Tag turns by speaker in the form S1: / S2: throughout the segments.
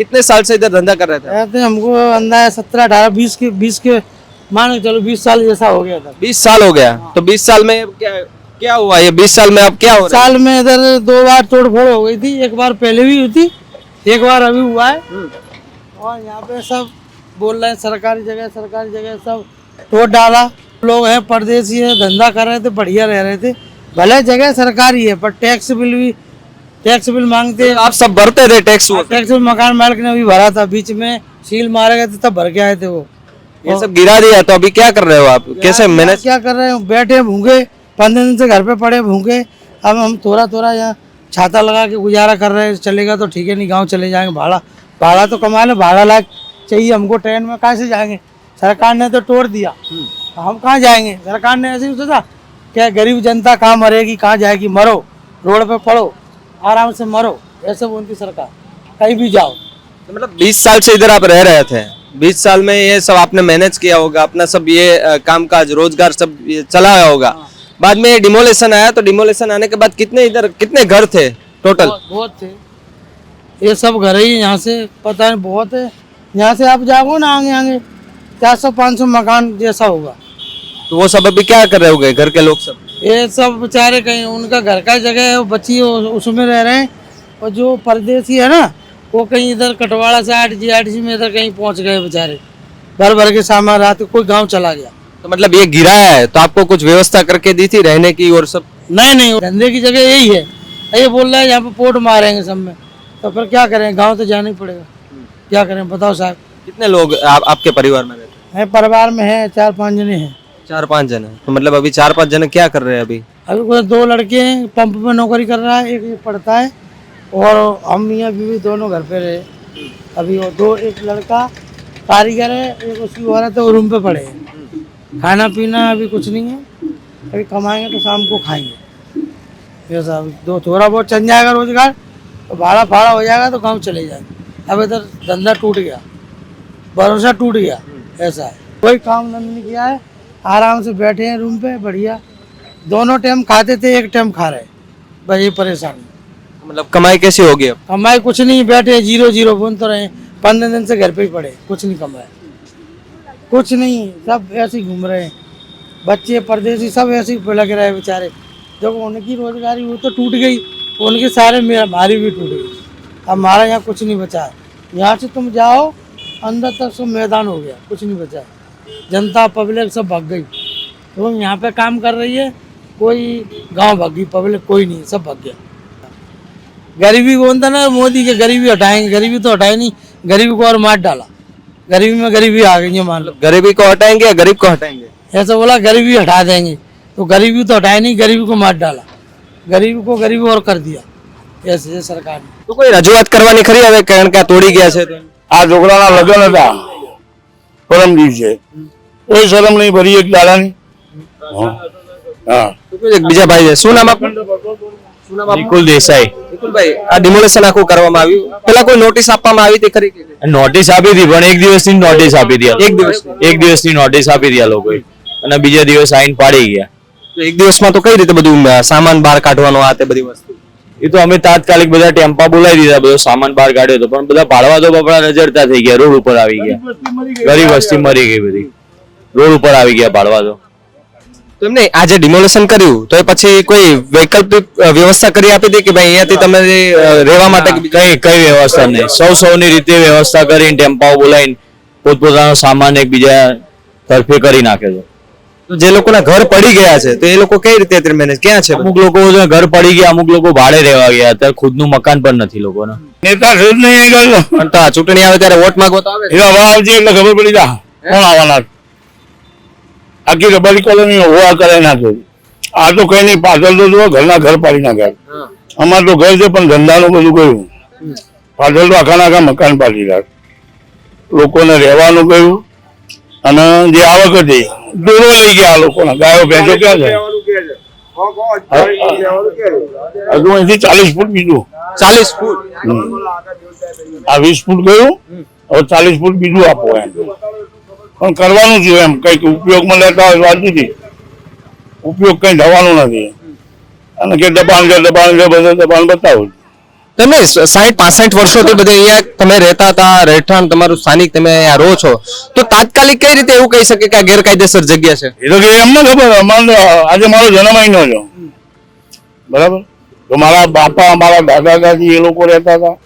S1: कितने साल से इधर धंधा कर रहे थे?
S2: कहते हैं हमको अंदाज़ा सत्रह अठारह बीस के बीस के मान के चलो बीस साल जैसा हो गया था।
S1: बीस साल हो गया। तो बीस साल में क्या क्या हुआ ये? बीस साल में अब क्या हो रहा
S2: साल में इधर दो बार तोड़ फोड़ हो गई थी। एक बार पहले भी हुई थी एक बार अभी हुआ है। और यहाँ पे सब बोल रहे हैं सरकारी जगह सरकारी जगह सब तोड़ डाला। लोग हैं परदेसी है धंधा कर रहे थे बढ़िया रह रहे थे। भले जगह सरकारी है पर टैक्स बिल भी टैक्स बिल मांगते
S1: आप सब भरते थे टैक्स वो
S2: टैक्स बिल मकान मालिक ने अभी भरा था बीच में सील मारे गए थे तब भर के आए थे वो।
S1: ये सब गिरा दिया तो अभी क्या कर रहे हो आप? कैसे मैनेज
S2: क्या कर रहे हैं? बैठे भूखे पंद्रह दिन से घर पे पड़े भूखे अब हम थोड़ा थोड़ा यहाँ छाता लगा के गुजारा कर रहे हैं चलेगा तो ठीक है नहीं गाँव चले जाएँगे भाड़ा भाड़ा तो कमा ले भाड़ा लायक चाहिए हमको ट्रेन में कहाँ से जाएँगे? सरकार ने तो तोड़ दिया। तो हम कहाँ जाएँगे? सरकार ने ऐसे ही सोचा क्या गरीब जनता कहाँ मरेगी कहाँ जाएगी? मरो रोड पे पड़ो। आराम से मरो ऐसे बोलती सरकार। कहीं भी जाओ।
S1: तो मतलब बीस साल से इधर आप रह रहे थे। बीस साल में ये सब आपने मैनेज किया होगा अपना सब ये काम काज रोज़गार सब ये चलाया होगा। बाद में डिमोलेशन आया तो डिमोलेशन आने के बाद कितने इधर कितने घर थे टोटल
S2: बहुत बहुत थे। ये सब घर ही यहाँ से पता नहीं बहुत है। यहाँ से आप जाओगे ना आगे आगे चार सौ पाँच सौ मकान जैसा होगा।
S1: तो वो सब अभी क्या कर रहे होगे घर के लोग सब?
S2: ये सब बेचारे कहीं उनका घर का जगह है वो बच्ची उसमें रह रहे हैं। और जो परदेसी है ना वो कहीं इधर कटवाड़ा से आठ जी आठ जी में इधर कहीं पहुँच गए बेचारे। भर भर के सामान रात कोई गाँव चला गया।
S1: तो मतलब ये गिराया है तो आपको कुछ व्यवस्था करके दी थी रहने की और सब?
S2: नहीं नहीं धंधे की जगह यही है। ये बोल रहा है यहाँ पे पोर्ट मारेंगे सब में। तो फिर क्या करें गाँव तो जाना ही पड़ेगा। क्या करें बताओ साहब।
S1: कितने लोग आप, आपके परिवार में रहते
S2: है? परिवार में है चार पाँच जने हैं।
S1: चार पाँच जने तो मतलब अभी चार पाँच जन क्या कर रहे हैं अभी?
S2: अभी कोई दो लड़के हैं, पंप में नौकरी कर रहा है, एक पढ़ता है, और हम मियाँ बीवी दोनों घर पे रहे। अभी वो दो, एक लड़का कारीगर है, एक उसकी औरत है, वो रूम पे पड़े हैं। खाना पीना अभी कुछ नहीं है। अभी कमाएँगे तो शाम को खाएँगे। सब, दो थोड़ा बहुत चल जाएगा रोज़गार तो भाड़ा फाड़ा हो जाएगा तो गाँव चले जाएँगे। अब इधर धंधा टूट गया, भरोसा टूट गया, ऐसा है। कोई काम धंधा नहीं किया है आराम से बैठे हैं रूम पे बढ़िया। दोनों टाइम खाते थे एक टाइम खा रहे। बस ये परेशानी।
S1: मतलब कमाई कैसी होगी अब?
S2: कमाए कुछ नहीं बैठे ज़ीरो ज़ीरो बुन तो रहे पंद्रह दिन से घर पे ही पड़े कुछ नहीं कमाए। कुछ नहीं सब ऐसे ही घूम रहे हैं। बच्चे परदेसी सब ऐसे ही लग रहे हैं बेचारे। जब उनकी रोजगारी वो तो टूट गई। उनके सारे मेरा हमारी भी टूट गई। अब हमारा यहाँ कुछ नहीं बचा। है यहाँ से तुम जाओ अंदर तक सब मैदान हो गया कुछ नहीं बचा। जनता पब्लिक सब भाग गई तो यहाँ पे काम कर रही है कोई गांव भाग गई पब्लिक कोई नहीं सब भाग गया गरीबी बोलता ना मोदी के गरीबी हटाएंगे गरीबी तो हटाए नहीं गरीबी को और मार डाला गरीबी में गरीबी आ गई है मान लो
S1: गरीबी को हटाएंगे या गरीब को हटाएंगे
S2: ऐसा बोला गरीबी हटा देंगे तो गरीबी तो हटाए नहीं गरीबी को मार डाला गरीबी को गरीबी और कर दिया ऐसे है सरकार ने
S1: તો કોઈ રજૂઆત કરવાની ખરી હવે કારણ કે આ તોડી ગયા છે તો
S3: આ છોકરાના લગ્ન હતા પરમ દિવસે કોઈ શરમ નહીં ભરી એક દાડાની હા. હા.
S1: તો કોઈ એક બીજા ભાઈ છે. શું નામ આપનું? શું નામ આપનું?
S4: નિકુલ દેસાઈ.
S1: નિકુલભાઈ આ ડિમોલેશન આખું કરવામાં આવ્યું. પેલા કોઈ નોટિસ આપવામાં આવી હતી ખરી?
S4: નોટિસ આપી હતી પણ એક દિવસની નોટિસ આપી હતી
S1: એક દિવસ
S4: એક દિવસની નોટિસ આપી હતી આ લોકોએ. અને બીજા દિવસ આઈન પાડી ગયા.
S1: એક દિવસમાં તો કઈ રીતે બધું સામાન બહાર કાઢવાનો આ તે બધી વસ્તુ?
S4: એ તો અમે તાત્કાલિક બધા ટેમ્પા બોલાવી દીધા બધો સામાન બહાર કાઢ્યો હતો પણ બધા ભાડવા તો બપડા નજરતા થઈ ગયા રોડ ઉપર આવી ગયા. ગરીબ વસ્તી મરી ગઈ બધી. રોડ ઉપર આવી ગયા ભાડવા તો.
S1: નહીં આ જે ડિમોલેશન કર્યું તો એ પછી કોઈ વૈકલ્પિક વ્યવસ્થા કરી આપી હતી કે ભાઈ અહીંયાથી તમે રહેવા માટે
S4: કઈ કઈ વ્યવસ્થા નહીં. સૌ સૌની રીતે વ્યવસ્થા કરીને ટેમ્પાઓ બોલાવીને પોતપોતાનો સામાન એકબીજા તરફે કરી નાખે છે.
S1: જે લોકોના ઘર પડી ગયા છે તો એ લોકો કઈ રીતે મેનેજ ક્યાં છે?
S4: અમુક લોકો ઘર પડી ગયા અમુક લોકો ભાડે રહેવા ગયા અત્યારે ખુદનું મકાન પણ નથી લોકોને.
S3: નેતા શું નહીં ગયેલો
S1: પણ તો ચૂંટણી આવે ત્યારે વોટ માંગો તો આવે
S3: એવા વાવ છે એટલે ખબર પડી જા કોણ આવવાના? આખી રબારી કોલોની હોવા કરે નાખ્યો આ તો કઈ નહીં પાછળ તો જુઓ ઘરના ઘર પાડી નાખ્યા. અમાર તો ઘર છે પણ ધંધાનું બધું કહ્યું પાછળ તો આખા આખા મકાન પાડી નાખ લોકોને રહેવાનું કહ્યું. અને જે આવક હતી દૂરો લઈ ગયા આ લોકોના ગાયો ભેંસો ક્યાં છે હજુ અહીંથી ચાલીસ ફૂટ બીજું.
S1: ચાલીસ ફૂટ.
S3: આ વીસ ફૂટ ગયું? હવે ચાલીસ ફૂટ બીજું આપો એમ. પણ કરવાનું છે એમ કંઈક ઉપયોગમાં લેતા હોય વાત નથી ઉપયોગ કઈ થવાનું નથી. અને કે દબાણ છે દબાણ છે બધા દબાણ બતાવું
S1: તમે સાઠ પાસઠ વર્ષોથી બધે અહીંયા તમે રહેતા હતા રહેઠાણ તમારું સ્થાનિક તમે અહીંયા રહો છો. તો તાત્કાલિક કઈ રીતે એવું કહી શકે કે આ ગેરકાયદેસર જગ્યા છે?
S3: એ તો કે એમને ખબર અમારે આજે મારો જન્મ અહીંનો છે. બરાબર? તો મારા બાપા મારા દાદા દાદી એ લોકો રહેતા હતા.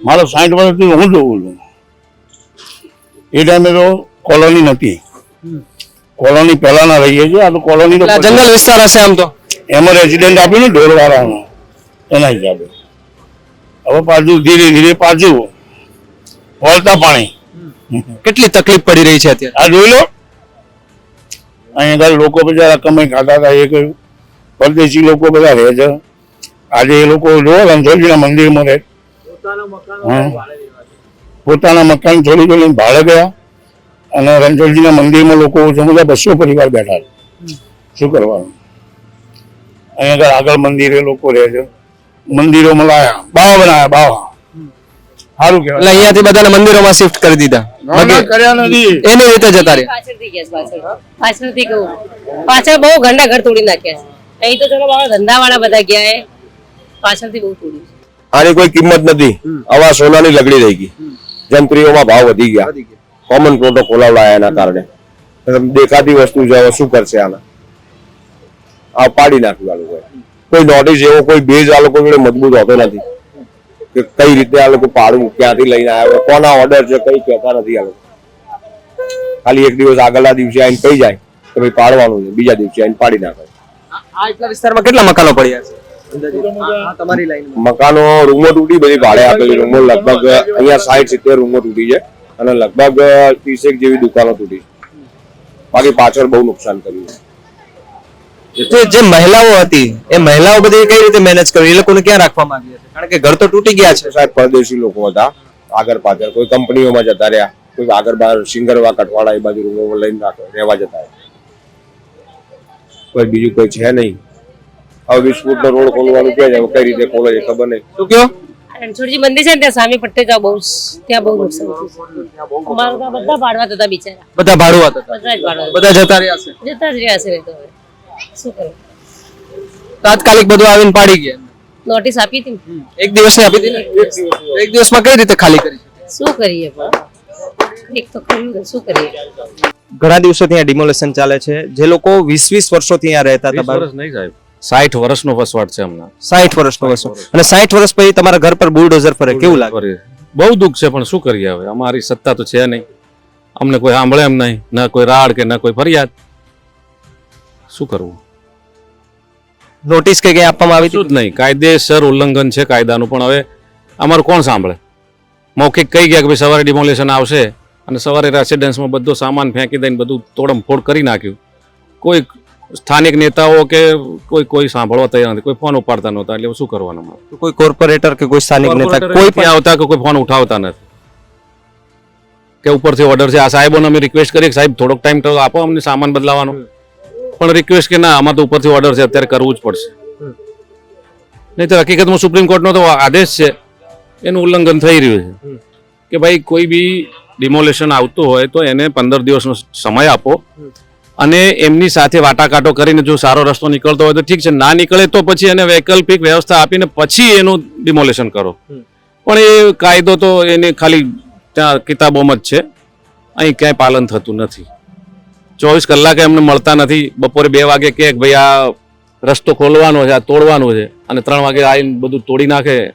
S3: મારો સાઠ વર્ષથી હું જોઉં છું. એ ટાઈમે તો કોલોની નથી કોલોની પહેલાના રહીએ છીએ આ તો કોલોની
S1: જંગલ વિસ્તાર હશે આમ તો?
S3: એમાં રેસિડેન્ટ આપ્યું ને ઢોરવાળાનું એના હિસાબે. હવે પાછું ધીરે ધીરે પાછું વળતા પાણી.
S1: કેટલી તકલીફ પડી રહી છે અત્યારે?
S3: આ જોઈ લો. અહીંયા લોકો બધા કમાઈ ખાતા હતા એ કહ્યું પરદેશી લોકો બધા રહે છે. આજે એ લોકો જો રણછોડજીના મંદિરમાં રહે. પોતાના મકાન થોડી થોડી ભાડે ગયા અને રણછોડજીના મંદિરમાં લોકો ઓછા બધા બસો પરિવાર બેઠા છે. શું કરવાનું? અહીંયા આગળ આગળ મંદિરે લોકો રહે છે. મંદિરોમાં લાયા. બાવા બનાવ્યા બાવા. સારું
S1: એટલે
S3: કહેવાય
S1: અહીંયાથી બધાને મંદિરોમાં શિફ્ટ કરી દીધા.
S3: કર્યા નથી.
S1: એની રીતે જતા રહ્યા.
S5: પાછળથી ગયા પાછળ. પાછળથી કહું પાછળ બહુ ઘરના ઘર તોડી નાખ્યા છે. અહીં તો ચલો બાબા ધંધા બધા ગયા એ. પાછળથી બહુ તોડ્યું
S6: આની કોઈ કિંમત નથી. આવા સોનાની લગડી રહી ગઈ. જંત્રીઓમાં ભાવ વધી ગયા. કોમન પ્રોટોકોલ લાયા એના કારણે. દેખાતી વસ્તુ છે શું કરશે આના? આ પાડી નાખ્યું આ લોકોએ કોઈ નોટિસ એવો કોઈ બેઝ આ લોકો જોડે મજબૂત હોતો નથી કે કઈ રીતે આ લોકો પાડવું ક્યાંથી લઈને આવ્યો કોના ઓર્ડર છે કઈ કહેતા નથી આ લોકો. ખાલી એક દિવસ આગળના દિવસે આઈને કહી જાય કે ભાઈ પાડવાનું છે બીજા દિવસે આઈને પાડી નાખે.
S1: આ એટલા વિસ્તારમાં કેટલા મકાનો પડ્યા છે?
S6: મકાનો રૂમો તૂટી બધી ભાડે આપેલી રૂમો લગભગ અહીંયા સાઠ સિત્તેર રૂમો તૂટી છે અને લગભગ ત્રીસેક જેવી દુકાનો તૂટી બાકી પાછળ બહુ નુકસાન કર્યું
S1: જે જે મહિલાઓ હતી એ મહિલાઓ બધી કઈ રીતે મેનેજ કરી? એ લોકોને ક્યાં રાખવામાં આવી હતી કારણ કે ઘર તો તૂટી ગયા છે.
S6: સાહેબ પરદેશી લોકો હતા આગળ પાછળ. કોઈ કંપનીઓમાં જતા રહ્યા કોઈ આગળ બહાર સિંગરવા કઠવાડા એ બાજુ રૂમો લઈને રહેવા જતા કોઈ બીજું કોઈ છે નહીં. હવે વીસ નો રોડ ખોલવાનું કે છે? કઈ રીતે ખોલે છે ખબર નહીં.
S1: શું કયો
S5: રણછોડજી મંદિર છે ને ત્યાં સ્વામી પટ્ટે જાઓ બહુ ત્યાં બહુ નુકસાન અમારું બધા ભાડવા હતા બિચારા.
S1: બધા ભાડવા હતા.
S5: બધા જ ભાડવા
S1: બધા જતા રહ્યા છે.
S5: જતા જ રહ્યા છે તો શું
S1: તાત્કાલિક બધું આવીને પાડી ગયા.
S5: નોટિસ આપી હતી
S1: એક દિવસ આપી હતી ને? એક દિવસમાં કઈ રીતે ખાલી કરી
S5: શું કરીએ એક તો કર્યું શું કરીએ?
S1: ઘણા દિવસોથી અહીંયા ડિમોલેશન ચાલે છે. જે લોકો વીસ વીસ વર્ષોથી અહીંયા રહેતા હતા
S7: વર્ષ નહીં સાહેબ. સાઠ વર્ષનો વસવાટ છે હમણાં.
S1: સાઠ વર્ષનો વસવાટ. અને સાઠ વર્ષ પછી તમારા ઘર પર બુલડોઝર ફરે કેવું લાગે?
S7: બહુ દુઃખ છે પણ શું કરીએ હવે? અમારી સત્તા તો છે નહીં. અમને કોઈ સાંભળે એમ નહીં. ના કોઈ રાડ કે ના કોઈ ફરિયાદ. શું કરવું?
S1: નોટિસ કે કઈ આપવામાં આવી
S7: શું જ નહીં. કાયદેસર ઉલ્લંઘન છે કાયદાનું પણ હવે અમારું કોણ સાંભળે? મૌખિક કહી ગયા કે ભાઈ સવારે ડિમોલેશન આવશે અને સવારે રેસિડન્સમાં બધો સામાન ફેંકી દઈને બધું તોડમફોડ કરી નાખ્યું. કોઈ સ્થાનિક નેતાઓ કે કોઈ કોઈ સાંભળવા તૈયાર નથી. કોઈ ફોન ઉપાડતા નહોતા એટલે શું કરવાનું
S1: કોઈ કોર્પોરેટર કે કોઈ સ્થાનિક નેતા કોઈ
S7: પણ આવતા કે કોઈ ફોન ઉઠાવતા નથી. કે ઉપરથી ઓર્ડર છે આ સાહેબોને અમે રિક્વેસ્ટ કરીએ કે સાહેબ થોડોક ટાઈમ તો આપો અમને સામાન બદલાવાનો. પણ રિક્વેસ્ટ કે ના આમાં તો ઉપરથી ઓર્ડર છે અત્યારે કરવું જ પડશે. નહીં તો હકીકતમાં સુપ્રીમ કોર્ટનો તો આદેશ છે એનું ઉલ્લંઘન થઈ રહ્યું છે. કે ભાઈ કોઈ બી ડિમોલેશન આવતું હોય તો એને પંદર દિવસનો સમય આપો. અને એમની સાથે વાટાઘાટો કરીને જો સારો રસ્તો નીકળતો હોય તો ઠીક છે ના નીકળે તો પછી એને વૈકલ્પિક વ્યવસ્થા આપીને પછી એનું ડિમોલેશન કરો. પણ એ કાયદો તો એને ખાલી ત્યાં કિતાબોમાં જ છે. અહીં ક્યાંય પાલન થતું નથી. ચોવીસ કલાકે એમને મળતા નથી. બપોરે બે વાગે કે ભાઈ, આ રસ્તો ખોલવાનો છે, આ તોડવાનો છે. અને ત્રણ વાગે આવીને બધું તોડી નાખે.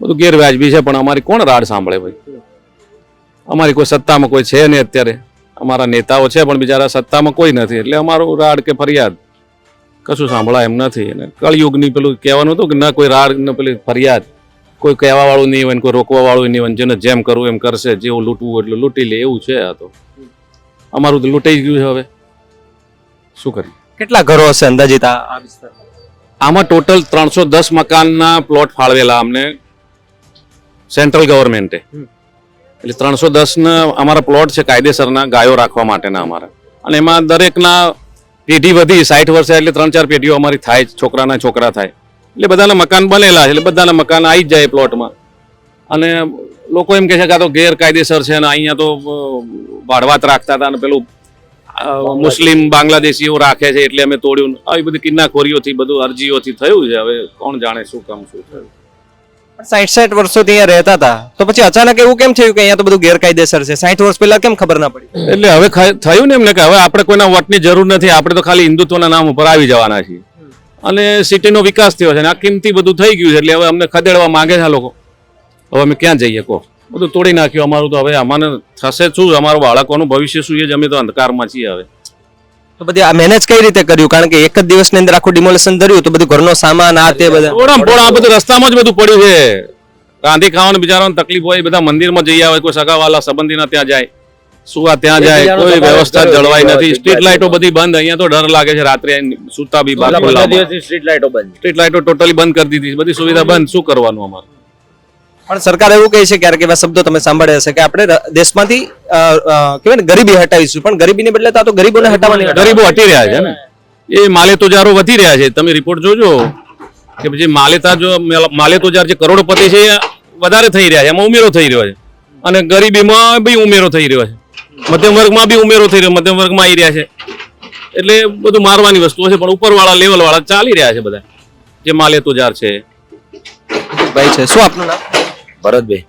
S7: બધું ગેરવાજબી છે, પણ અમારી કોણ રાડ સાંભળે ભાઈ? અમારી કોઈ સત્તામાં કોઈ છે નહીં અત્યારે. અમારા નેતાઓ છે, પણ બિચારા સત્તામાં કોઈ નથી. એટલે અમારું રાડ કે ફરિયાદ. કશું સાંભળાય એમ નથી. અને કળયુગની પેલું કહેવાનું હતું કે ના કોઈ રાડ ને પેલી ફરિયાદ. કોઈ કહેવાવાળું નહીં હોય કોઈ રોકવાવાળું નહીં હોય જેને જેમ કરવું એમ કરશે. જેવું લૂંટવું એટલે લૂંટી લે, એવું છે આ તો. અમારું તો લૂંટાઈ ગયું છે હવે. શું કરીએ
S1: કેટલા ઘરો હશે અંદાજિત આ વિસ્તારમાં
S7: આમાં ટોટલ ત્રણસો દસ મકાનના પ્લોટ ફાળવેલા અમને સેન્ટ્રલ ગવર્મેન્ટે. એટલે ત્રણસો દસના અમારા પ્લોટ છે કાયદેસરના ગાયો રાખવા માટેના અમારા. અને એમાં દરેકના પેઢી વધી સાઠ વર્ષે એટલે ત્રણ ચાર પેઢીઓ અમારી થાય છોકરાના છોકરા થાય. એટલે બધાના મકાન બનેલા છે એટલે બધાના મકાન આવી જ જાય પ્લોટમાં. અને લોકો એમ કહે છે કે આ તો ગેરકાયદેસર છે અને અહીંયા તો ભાડવાત રાખતા હતા અને પેલું મુસ્લિમ બાંગ્લાદેશીઓ રાખે છે એટલે અમે તોડ્યું. આવી બધી કિન્નાખોરીઓથી બધું અરજીઓથી થયું છે. હવે કોણ જાણે શું કામ શું થયું.
S1: સાઠ સાઠ વર્ષોથી અહીંયા રહેતા હતા. તો પછી અચાનક એવું કેમ થયું કે અહીંયા તો બધું ગેરકાયદેસર છે? સાઠ વર્ષ પહેલા કેમ ખબર ના પડી?
S7: એટલે હવે થયું ને એમને કે હવે આપણે કોઈના વોટની જરૂર નથી. આપણે તો ખાલી હિન્દુત્વના નામ ઉપર આવી જવાના છીએ. અને સિટીનો વિકાસ થયો છે અને આ કિંમતી બધું થઈ ગયું છે. એટલે હવે અમને ખદેડવા માંગે છે આ લોકો. હવે અમે ક્યાં જઈએ કહો? બધું તોડી નાખ્યું અમારું તો હવે અમારે થશે શું? અમારું બાળકોનું ભવિષ્ય શું છે? જ અમે તો અંધકારમાં છીએ હવે.
S1: તો બધી આ મેનેજ કઈ રીતે કર્યું? કારણ કે એક જ દિવસની અંદર આખું ડિમોલેશન કર્યું તો બધું ઘરનો સામાન આ તે બધા
S7: થોડા થોડા આ બધું રસ્તામાં જ બધું પડ્યું છે. ગાંધી ખાવાનું બિચારાને તકલીફ હોય એ બધા મંદિરમાં જઈ આવે કોઈ સગાવાલા સંબંધીના ત્યાં જાય સુવા ત્યાં જાય કોઈ વ્યવસ્થા જળવાઈ નથી. સ્ટ્રીટ લાઇટો બધી બંધ અહીંયા તો ડર લાગે છે રાત્રે સુતા બી.
S4: સ્ટ્રીટ લાઇટો બંધ
S7: સ્ટ્રીટ લાઇટો ટોટલી બંધ. કરી દીધી બધી સુવિધા બંધ. શું કરવાનું અમારે?
S1: પણ સરકાર એવું કહે છે ક્યારેક એવા શબ્દો તમે સાંભળ્યા હશે કે આપણે દેશમાંથી કહેવાય ને ગરીબી હટાવીશું. પણ ગરીબીને બદલે તો તો ગરીબોને હટાવવાની
S7: ગરીબો હટી રહ્યા છે. ને. એ માલે તોજારો વધી રહ્યા છે. તમે રિપોર્ટ જોજો કે પછી માલેતા જો માલે તોજાર જે કરોડપતિ છે એ વધારે થઈ રહ્યા છે. એમાં ઉમેરો થઈ રહ્યો છે. અને ગરીબીમાં બી ઉમેરો થઈ રહ્યો છે. મધ્યમ વર્ગમાં બી ઉમેરો થઈ રહ્યો. મધ્યમ વર્ગમાં આવી રહ્યા છે. એટલે બધું મારવાની વસ્તુઓ છે પણ ઉપરવાળા લેવલ વાળા ચાલી રહ્યા છે બધા જે માલે તોજાર છે.
S1: ભાઈ છે. શું આપનું નામ?
S4: ભરતભાઈ.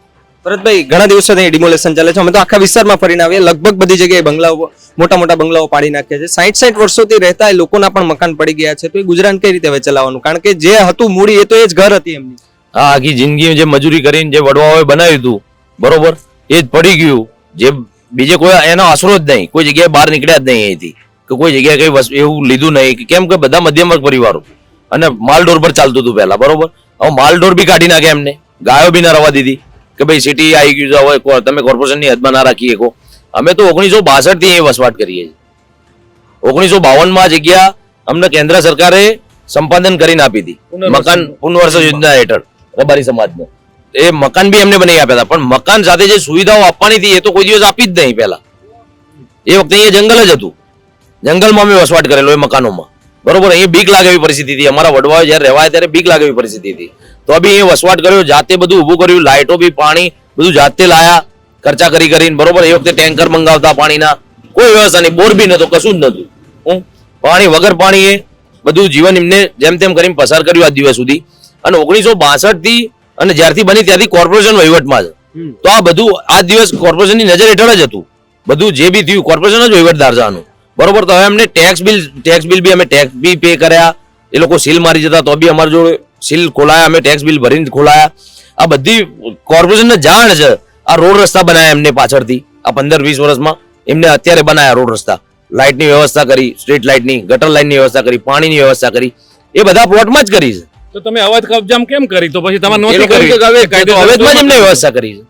S1: ભરતભાઈ ઘણા દિવસોથી ડિમોલેશન ચાલે છે. અમે તો આખા વિસ્તારમાં ફરીને આવીએ. લગભગ બધી જગ્યાએ બંગલાઓ મોટા મોટા બંગલાઓ પાડી નાખ્યા છે. સાઠ સાઠ વર્ષોથી રહેતા એ લોકોના પણ મકાન પડી ગયા છે. તો એ ગુજરાન કઈ રીતે હવે ચલાવવાનું? કારણ કે જે હતું મૂડી એ તો એ જ ઘર હતી એમની.
S4: હા આખી જિંદગી જે મજૂરી કરીને જે વડવાઓએ બનાવ્યું હતું બરોબર? એ જ પડી ગયું. જે બીજે કોઈ એનો આશરો જ નહીં. કોઈ જગ્યાએ બહાર નીકળ્યા જ નહીં અહીંથી. કે કોઈ જગ્યાએ કઈ એવું લીધું નહીં. કે કેમ કે બધા મધ્યમ વર્ગ પરિવારો. અને માલડોર પર ચાલતું હતું પહેલા બરોબર? હવે માલઢોર બી કાઢી નાખે એમને. ગાયો બી ના રવા દીધી કે ભાઈ સિટી આવી ગયું હવે તમે કોર્પોરેશનની હદમાં ના રાખી શકો અમે તો ઓગણીસો બાસઠથી અહીં વસવાટ કરીએ છીએ. ઓગણીસો બાવનમાં જગ્યા અમને કેન્દ્ર સરકારે સંપાદન કરીને આપી હતી મકાન પુનર્વસ યોજના હેઠળ રબારી સમાજને. એ મકાન બી એમને બનાવી આપ્યા હતા. પણ મકાન સાથે જે સુવિધાઓ આપવાની હતી એ તો કોઈ દિવસ આપી જ નહીં પહેલા. એ વખતે અહીંયા જંગલ જ હતું. જંગલમાં અમે વસવાટ કરેલો એ મકાનોમાં. બરોબર અહીંયા બીક લાગે એવી પરિસ્થિતિ હતી. અમારા વડવાઓ જ્યારે રહેવાય ત્યારે બીક લાગે એવી પરિસ્થિતિ હતી. તો બી એ વસવાટ કર્યો જાતે બધું ઊભું કર્યું લાઇટો બી પાણી બધું જાતે લાયા ખર્ચા કરી કરીને બરોબર એ વખતે ટેન્કર મંગાવતા પાણીના કોઈ વ્યવસ્થા નહીં બોર બી નહોતો કશું જ નતું હું પાણી વગર પાણી એ બધું જીવન એમને જેમ તેમ કરીને પસાર કર્યું આ દિવસ સુધી. અને ઓગણીસો બાસઠથી અને જ્યારથી બની ત્યારથી કોર્પોરેશન વહીવટમાં છે. તો આ બધું આ દિવસ કોર્પોરેશનની નજર હેઠળ જ હતું. બધું જે બી થયું કોર્પોરેશન જ વહીવટદાર છે આનું. બરોબર તો હવે અમને ટેક્સ બિલ ટેક્સ બિલ બી અમે ટેક્સ બી પે કર્યા એ લોકો સીલ મારી જતા તો બી અમારી જોડે સીલ ખોલાયા અમે ટેક્સ બિલ ભરીને ખોલાયા. આ બધી કોર્પોરેશનને જાણ છે. આ રોડ રસ્તા બનાવ્યા એમને પાછળથી. આ પંદર વીસ વર્ષમાં એમને અત્યારે બનાવ્યા રોડ રસ્તા. લાઇટની વ્યવસ્થા કરી સ્ટ્રીટ લાઇટની ગટર લાઇનની વ્યવસ્થા કરી પાણીની વ્યવસ્થા કરી. એ બધા પ્લોટમાં જ કરી છે.
S7: તો તમે અવાજ કબજામ કેમ કરી? તો પછી તમારે
S4: નોંધી
S7: કરી.
S4: હવે અવેજમાં જ એમને વ્યવસ્થા કરી છે.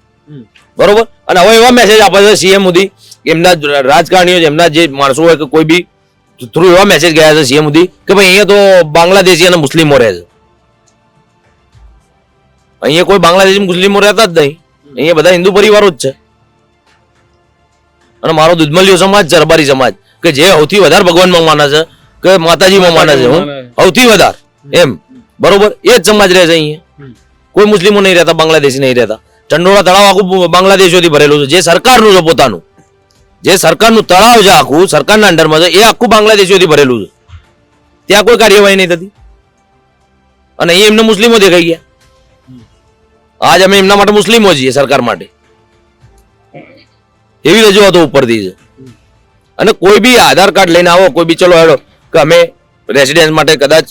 S4: બરોબર? અને હવે એવા મેસેજ આપે છે સીએમ મોદી એમના રાજકારણીઓ એમના જે માણસો હોય કે કોઈ બી થ્રુ એવા મેસેજ ગયા છે સીએમ મોદી કે ભાઈ અહીંયા તો બાંગ્લાદેશી અને મુસ્લિમો રહે છે. અહીંયા કોઈ બાંગ્લાદેશી મુસ્લિમો રહેતા જ નહીં. અહીંયા બધા હિન્દુ પરિવારો જ છે. અને મારો દુધમલિયો સમાજ છે રબારી સમાજ કે જે સૌથી વધારે ભગવાનમાં માને છે કે માતાજીમાં માને છે હું. સૌથી વધારે એમ. બરોબર? એ જ સમાજ રહે છે અહીંયા. કોઈ મુસ્લિમો નહીં રહેતા બાંગ્લાદેશી નહીં રહેતા. ચંડોળા તળાવ આખું બાંગ્લાદેશોથી ભરેલું છે. જે સરકારનું છે પોતાનું. જે સરકારનું તળાવ છે આખું સરકારના અંડરમાં છે એ આખું બાંગ્લાદેશીઓથી ભરેલું છે. ત્યાં કોઈ કાર્યવાહી નહીં થતી. અને અહીં એમને મુસ્લિમો દેખાઈ ગયા. આજ અમે એમના માટે મુસ્લિમો છીએ સરકાર માટે. એવી રજૂઆતો ઉપરથી છે. અને કોઈ બી આધાર કાર્ડ લઈને આવો કોઈ બી ચલો હેડો કે અમે રેસિડેન્સ માટે કદાચ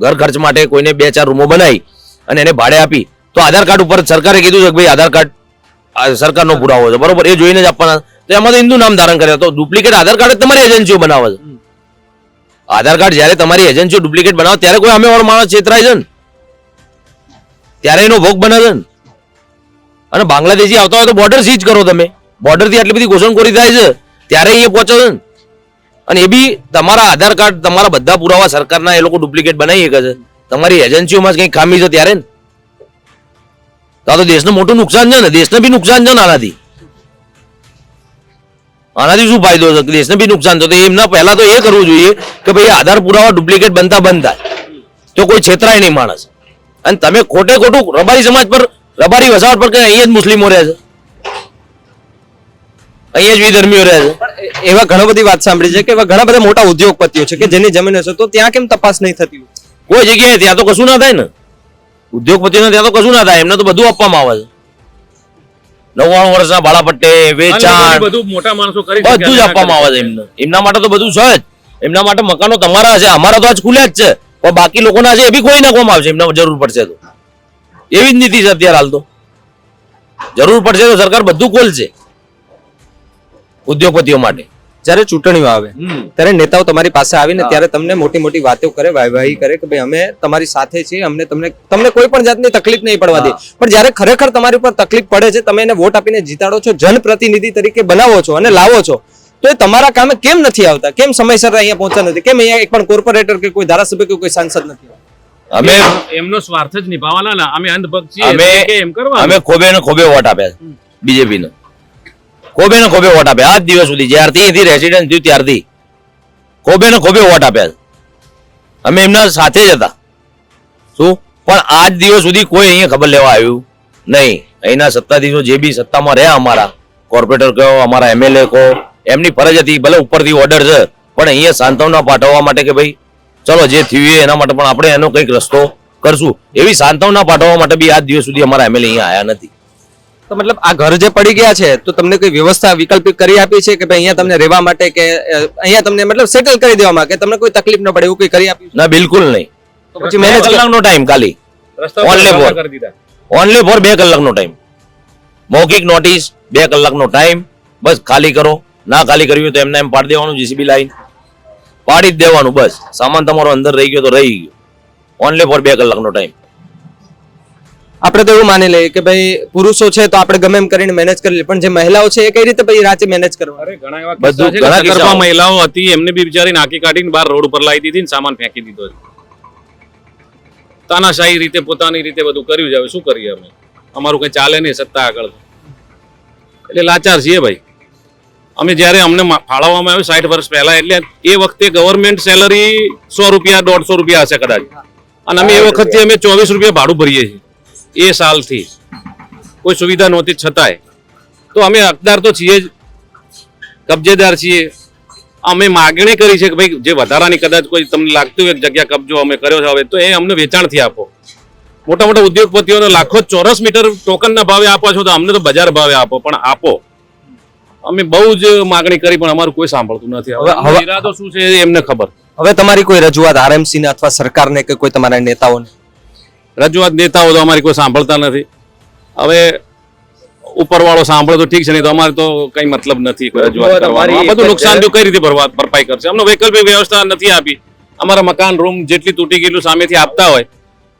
S4: ઘર ખર્ચ માટે કોઈને બે ચાર રૂમો બનાવી અને એને ભાડે આપી તો આધાર કાર્ડ ઉપર સરકારે કીધું છે કે ભાઈ આધાર કાર્ડ આ સરકારનો પુરાવો છે. બરોબર? એ જોઈને જ આપવાના તો એમાં તો હિન્દુ નામ ધારણ કરે તો ડુપ્લિકેટ આધાર કાર્ડ તમારી એજન્સીઓ બનાવે છે. આધાર કાર્ડ જ્યારે તમારી એજન્સીઓ ડુપ્લિકેટ બનાવે ત્યારે કોઈ અમે માણસ છેતરાય છે ને? ત્યારે એનો ભોગ બને છે ને. અને બાંગ્લાદેશી આવતા હોય તો બોર્ડર સીઝ કરો તમે. બોર્ડરથી આટલી બધી ઘોષણખોરી થાય છે. ત્યારે એ પહોંચો છે ને. અને એ બી તમારા આધાર કાર્ડ, તમારા બધા પુરાવા સરકારના એ લોકો ડુપ્લિકેટ બનાવી શકે છે. તમારી એજન્સીઓમાં કંઈક ખામી છે ત્યારે ને. આ તો દેશનું મોટું નુકસાન છે ને. દેશને બી નુકસાન છે ને આનાથી. આનાથી શું ફાયદો છે? દેશને બી નુકસાન છે. તો એમના પહેલા તો એ કરવું જોઈએ કે ભાઈ આધાર પુરાવા ડુપ્લિકેટ બનતા થાય તો કોઈ છેતરાય નહીં માણસ. અને તમે ખોટે ખોટું રબારી સમાજ પર રબારી વસાવટ પર કે અહીંયા જ મુસ્લિમો રહે છે. અહીંયા જ વિધર્મીઓ રહે છે.
S1: એવા ઘણા બધી વાત સાંભળી છે કે એવા ઘણા બધા મોટા ઉદ્યોગપતિઓ છે કે જેની જમીન હશે તો ત્યાં કેમ તપાસ નહીં થતી
S4: કોઈ જગ્યાએ ત્યાં તો કશું ના થાય ને. ઉદ્યોગપતિઓને ત્યાં તો કશું ના થાય એમને તો બધું આપવામાં આવે છે. નવ્વાણું વર્ષના ભાડાપટ્ટે વેચાણ
S7: બધું મોટા માણસો કરી
S4: બધું જ આપવામાં આવે છે એમને. એમના માટે તો બધું છે જ. એમના માટે મકાનો તમારા છે અમારા તો આજ ખુલ્યા જ છે. પણ બાકી લોકોના છે એ બી કોઈ નાખવામાં આવશે એમને જરૂર પડશે તો. એવી જ નીતિ છે અત્યારે હાલ તો. જરૂર પડશે તો સરકાર બધું ખોલશે. ઉદ્યોગપતિઓ માટે.
S1: જ્યારે ચૂંટણીઓ આવે ત્યારે નેતાઓ તમારી પાસે આવીને ત્યારે તમને મોટી મોટી વાતો કરે વાહવાહી કરે કે ભાઈ અમે તમારી સાથે છીએ અમને તમને તમને કોઈ પણ જાતની તકલીફ નહીં પડવા દે. પણ જ્યારે ખરેખર તમારી ઉપર તકલીફ પડે છે તમે એને વોટ આપીને જીતાડો છો જનપ્રતિનિધિ તરીકે બનાવો છો અને લાવો છો તો એ તમારા કામે કેમ નથી આવતા? કેમ સમયસર અહીંયા પહોંચતા નથી? કેમ અહીંયા એક પણ કોર્પોરેટર કે કોઈ ધારાસભ્ય કે કોઈ સાંસદ નથી?
S4: અમે
S7: એમનો સ્વાર્થ જ નિભાવવાના ના. અમે અંધભક્ત
S4: અમે
S7: એમ કરવા?
S4: અમે ખોબે ને ખોબે વોટ આપ્યા બીજેપી નો ખોબે ને ખોબે વોટ આપ્યા આજ દિવસ સુધી જ્યારથી એથી રેસિડેન્ટ થયું ત્યારથી. ખોબે ને ખોબે વોટ આપ્યા અમે એમના સાથે જ હતા. શું? પણ આજ દિવસ સુધી કોઈ અહીંયા ખબર લેવા આવ્યું નહીં. અહીંના સત્તાધીશો જે બી સત્તામાં રહ્યા અમારા કોર્પોરેટર કહો અમારા એમએલએ કહો એમની ફરજ હતી ભલે ઉપરથી ઓર્ડર છે પણ અહીંયા સાંત્વના પાઠવવા માટે કે ભાઈ ચલો જે થયું એના માટે પણ આપણે એનો કંઈક રસ્તો કરશું. એવી સાંત્વના પાઠવવા માટે બી આજ દિવસ સુધી અમારા એમએલએ અહીંયા આવ્યા નથી.
S1: તો મતલબ આ ઘર જે પડી ગયા છે તો તમને કોઈ વ્યવસ્થા વિકલ્પિક કરી આપી છે કે ભાઈ અહીંયા તમને રહેવા માટે કે અહીંયા તમને મતલબ સેટલ કરી દેવામાં કે તમને કોઈ તકલીફ ન પડે એવું કોઈ કરી આપ્યું
S4: ના બિલકુલ નહીં.
S1: તો પછી
S4: બે
S1: મેનેજ
S4: કલાકનો ટાઈમ ખાલી.
S7: ઓનલી દીધા.
S4: ઓનલી ફોર બે કલાકનો ટાઈમ મૌખિક નોટિસ બે કલાકનો ટાઈમ બસ ખાલી કરો. ના ખાલી કર્યું હોય તો એમને એમ પાડી દેવાનું જીસીબી લાઈન પાડી જ દેવાનું બસ. સામાન તમારો અંદર રહી ગયો તો રહી ગયો. ઓનલી ફોર બે કલાકનો ટાઈમ
S1: આપણે તો એવું માની લઈએ કે ભાઈ પુરુષો છે તો આપણે ગમે એમ કરીને મેનેજ કરી લઈએ. પણ જે મહિલાઓ છે એ કઈ રીતે ભાઈ રાતે મેનેજ કરવા?
S7: અરે ઘણા એવા
S4: બધું, ઘણા
S7: મહિલાઓ હતી એમને બી બિચારી નાકી કાઢીને બહાર રોડ ઉપર લાવી દીધી ને સામાન ફેંકી દીધો તાનાશાહી રીતે પોતાની રીતે બધું કર્યું છે. હવે શું કરીએ અમે? અમારું કઈ ચાલે નહીં સત્તા આગળ. એટલે લાચાર છીએ ભાઈ. અમે જ્યારે અમને ફાળવવામાં આવ્યું સાઠ વર્ષ પહેલા એટલે એ વખતે ગવર્મેન્ટ સેલરી સો રૂપિયા દોઢસો રૂપિયા હશે કદાચ. અને અમે એ વખતથી અમે ચોવીસ રૂપિયા ભાડું ભરીએ છીએ એ સાલથી. કોઈ સુવિધા નહોતી છતાંય. તો અમે હકદાર તો છીએ જ કબજેદાર છીએ. અમે માગણી કરી છે કે ભાઈ જે વધારાની કદાચ કોઈ તમને લાગતું હોય જગ્યા કબજો અમે કર્યો છે હવે તો એ અમને વેચાણથી આપો. મોટા મોટા ઉદ્યોગપતિઓને લાખો ચોરસ મીટર ટોકનના ભાવે આપો છો તો અમને તો બજાર ભાવે આપો પણ આપો. અમે બહુ જ માગણી કરી પણ અમારું કોઈ સાંભળતું નથી. હવે ઈરાદો શું છે એમને ખબર.
S1: હવે તમારી કોઈ રજૂઆત આરએમસી ને અથવા સરકારને કે કોઈ તમારા નેતાઓને?
S7: રજૂઆત નેતાઓ તો અમારી કોઈ સાંભળતા નથી. હવે ઉપરવાળો સાંભળે તો ઠીક છે નહીં તો અમારે તો કઈ મતલબ નથી રજૂઆત કરવાનો. આ બધું નુકસાન જો કઈ રીતે ભરવા ભરપાઈ કરશે? અમને વૈકલ્પિક વ્યવસ્થા નથી આપી. અમારા મકાન રૂમ જેટલી તૂટી ગયેલું સામેથી આપતા હોય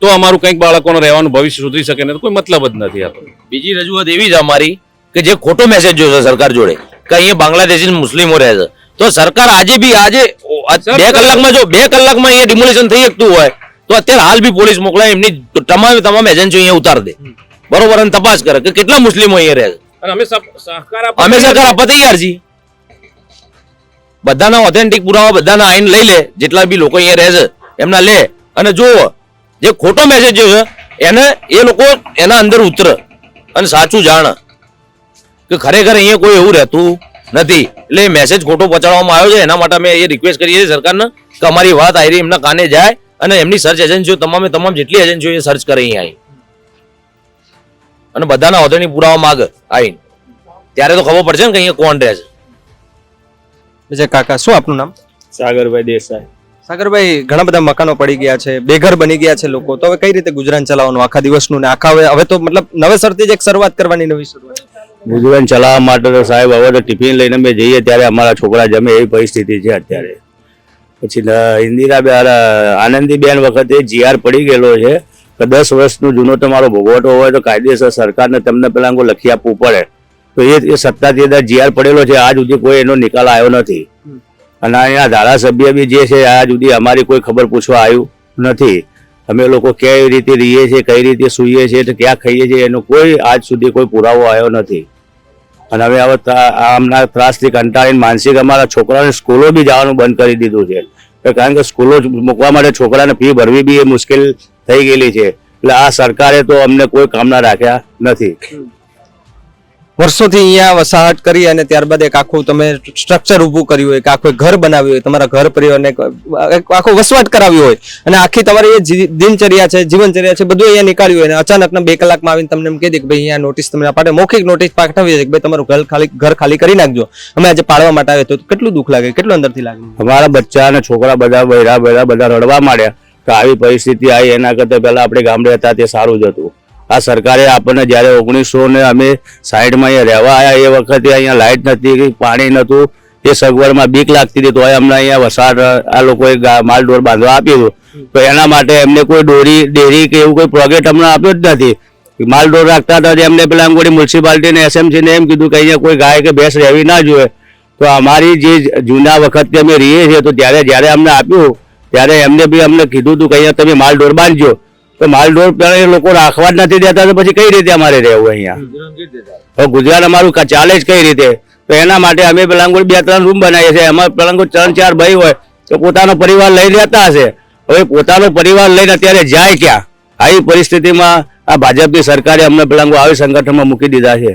S7: તો અમારું કંઈક બાળકોનું રહેવાનું ભવિષ્ય સુધરી શકે ને કોઈ મતલબ જ નથી આપતો.
S4: બીજી રજૂઆત એવી જ અમારી કે જે ખોટો મેસેજ જોયો છે સરકાર જોડે કે અહીંયા બાંગ્લાદેશી મુસ્લિમો રહે છે. તો સરકાર આજે બી આજે બે કલાકમાં જો બે કલાકમાં અહીંયા ડિમોલિશન થઈ શકતું હોય તો અત્યારે હાલ બી પોલીસ મોકલાય એમની તમામ તમામ એજન્સીઓ અહીંયા ઉતાર દે. બરોબર અને તપાસ કરે કે કેટલા મુસ્લિમો અહીંયા રહે છે.
S7: અમે
S4: સરકાર આપવા તૈયાર છીએ. બધાના ઓથેન્ટિક પુરાવા બધાના આઈન લઈ લે જેટલા બી લોકો અહીંયા રહે છે એમના લે. અને જુઓ જે ખોટો મેસેજ છે એને એ લોકો એના અંદર ઉતરે. અને સાચું જાણ. કે ખરેખર અહીંયા કોઈ એવું રહેતું નથી. એટલે મેસેજ ખોટો પહોંચાડવામાં આવ્યો છે એના માટે અમે એ રિક્વેસ્ટ કરીએ છીએ સરકારને કે અમારી વાત આવી એમના કાને જાય અને એમની સર્ચ એજન્સીઓ તમામે તમામ જેટલી એજન્સીઓ એ સર્ચ કરે અહીંયા આવી અને બધાના ઓથેન્ટિક પુરાવા માગ આવીને. ત્યારે તો ખબર પડશે ને કે અહીંયા કોણ રહે છે.
S1: કાકા શું આપનું નામ?
S8: સાગરભાઈ દેસાઈ.
S1: સાગરભાઈ ઘણા બધા મકાનો પડી ગયા છે બેઘર બની ગયા છે લોકો. તો હવે કઈ રીતે ગુજરાન ચલાવવાનું? આખા દિવસનું ને આખા હવે હવે તો મતલબ નવેસરથી જ એક શરૂઆત કરવાની નવી શરૂઆત.
S8: ગુજરાન ચલાવવા માટે તો સાહેબ હવે તો ટિફિન લઈને અમે જઈએ ત્યારે અમારા છોકરા જમે એવી પરિસ્થિતિ છે અત્યારે. પછી ઇન્દિરા આનંદીબેન વખતે જીઆર પડી ગયેલો છે કે દસ વર્ષનું જૂનો તમારો ભોગવટો હોય તો કાયદેસર સરકારને તમને પેલા લખી આપવું પડે. તો એ એ સત્તાથી જીઆર પડેલો છે આજ સુધી કોઈ એનો નિકાલ આવ્યો નથી. અને અહીંયા ધારાસભ્ય બી જે છે આજ સુધી અમારી કોઈ ખબર પૂછવા આવ્યું નથી. અમે લોકો કઈ રીતે રહીએ છીએ કઈ રીતે સૂઈએ છીએ તો ક્યાં ખાઈએ છીએ એનો કોઈ આજ સુધી કોઈ પુરાવો આવ્યો નથી. અને હવે હવે આમના ત્રાસથી કંટાળીને માનસિક અમારા છોકરાઓને સ્કૂલો બી જવાનું બંધ કરી દીધું છે. કારણ કે સ્કૂલો મૂકવા માટે છોકરાને ફી ભરવી બી એ મુશ્કેલ થઈ ગયેલી છે. એટલે આ સરકારે તો અમને કોઈ કામના રાખ્યા નથી.
S1: વર્ષોથી અહીંયા વસાહત કરી અને ત્યારબાદ એક આખું તમે સ્ટ્રક્ચર ઊભું કર્યું હોય કે આખું ઘર બનાવ્યું હોય, તમારા ઘર પરિવારને આખો વસવાટ કરાવ્યો હોય અને આખી તમારી એ દિનચર્યા છે, જીવનચર્યા છે, બધું અહીંયા નીકાળ્યું હોય અને અચાનકના બે કલાકમાં આવીને તમને એમ કહી દે કે ભાઈ અહીંયા નોટિસ તમને પાડે, મૌખિક નોટિસ પાઠવી છે કે ભાઈ તમારું ઘર ખાલી ઘર ખાલી કરી નાખજો. અમે આજે પાડવા માટે આવ્યો તો કેટલું દુઃખ લાગે, કેટલું અંદરથી લાગે?
S8: અમારા બચ્ચા અને છોકરા બધા બૈરા બૈરા બધા રડવા માંડ્યા. તો આવી પરિસ્થિતિ આવી, એના કરતા પહેલા આપણે ગામડે હતા, તે સારું જ હતું. આ સરકારે આપણને જ્યારે ઓગણીસો ને અમે સાઈડમાં અહીંયા રહેવા આવ્યા એ વખતે અહીંયા લાઇટ નથી પાણી નહોતું, એ સગવડમાં બીક લાગતી હતી તો અમને અહીંયા વસાડ, આ લોકોએ માલ ડોર બાંધવા આપ્યું તો એના માટે એમને કોઈ દોરી, ડેરી કે એવું કોઈ પ્રોજેક્ટ અમને આપ્યો જ નથી. માલ ઢોર રાખતા હતા એમને પેલા અંગોડી મ્યુનિસિપાલિટી ને એસએમસી ને એમ કીધું કે અહીંયા કોઈ ગાય કે ભેંસ રહેવી ના જોઈએ. તો અમારી જે જૂના વખતથી અમે રહીએ છીએ, તો ત્યારે જ્યારે અમને આપ્યું, ત્યારે એમને બી અમને કીધું હતું કે અહીંયા તમે માલ ડોર બાંધજો. તો માલઢોર એ લોકો રાખવા જ નથી દેતા તો પછી કઈ રીતે અમારે રહેવું અહીંયા? હવે ગુજરાત અમારું ચાલે જ કઈ રીતે? તો એના માટે અમે પેલા અંગોળ બે ત્રણ રૂમ બનાવીએ છીએ. એમાં પેલા ત્રણ ચાર ભાઈ હોય, તો પોતાનો પરિવાર લઈ રહેતા હશે. હવે પોતાનો પરિવાર લઈને અત્યારે જાય ક્યાં? આવી પરિસ્થિતિમાં આ ભાજપની સરકારે અમને પેલાંગો આવી સંગઠનમાં મૂકી દીધા છે.